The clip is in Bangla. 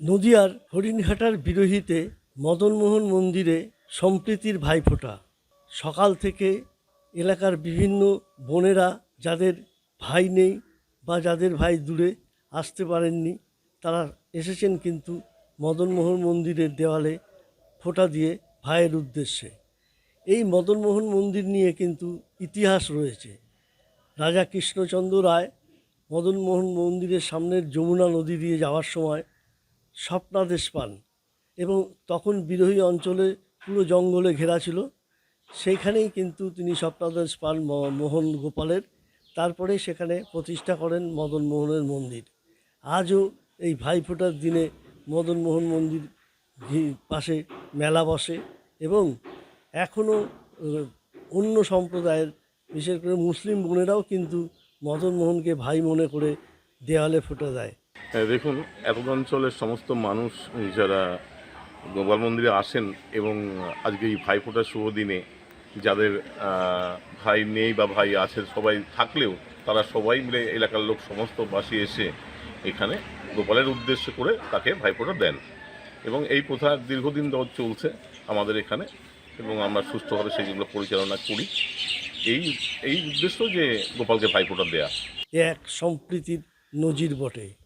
নদিয়ার হরিণঘাটার বিরোহীতে মদনমোহন মন্দিরে সম্প্রীতির ভাইফোঁটা। সকাল থেকে এলাকার বিভিন্ন বোনেরা যাদের ভাই নেই বা যাদের ভাই দূরে আসতে পারেননি, তারা এসেছেন কিন্তু মদনমোহন মন্দিরের দেওয়ালে ফোঁটা দিয়ে ভাইয়ের উদ্দেশ্যে। এই মদনমোহন মন্দির নিয়ে কিন্তু ইতিহাস রয়েছে। রাজা কৃষ্ণচন্দ্র রায় মদনমোহন মন্দিরের সামনের যমুনা নদী দিয়ে যাওয়ার সময় স্বপ্নাদেশ পান এবং তখন বিরোহী অঞ্চলে পুরো জঙ্গলে ঘেরা ছিল। সেইখানেই কিন্তু তিনি স্বপ্নাদেশ পান মোহন গোপালের। তারপরে সেখানে প্রতিষ্ঠা করেন মদন মোহনের মন্দির। আজও এই ভাইফোঁটার দিনে মদন মোহন মন্দির পাশে মেলা বসে এবং এখনও অন্য সম্প্রদায়ের, বিশেষ করে মুসলিম বোনেরাও কিন্তু মদন মোহনকে ভাই মনে করে দেওয়ালে ফোঁটা দেয়। দেখুন এত অঞ্চলের সমস্ত মানুষ যারা গোপাল মন্দিরে আসেন এবং আজকে এই ভাইফোঁটার শুভ দিনে যাদের ভাই নেই বা ভাই আছে, সবাই থাকলেও তারা সবাই মিলে এলাকার লোক সমস্ত বাসী এসে এখানে গোপালের উদ্দেশ্য করে তাকে ভাইফোঁটা দেন। এবং এই প্রথা দীর্ঘদিন ধরে চলছে আমাদের এখানে এবং আমরা সুস্থভাবে সেগুলো পরিচালনা করি। এই এই উদ্দেশ্য যে গোপালকে ভাইফোঁটা দেয়া। এক সম্প্রীতির নজির বটে।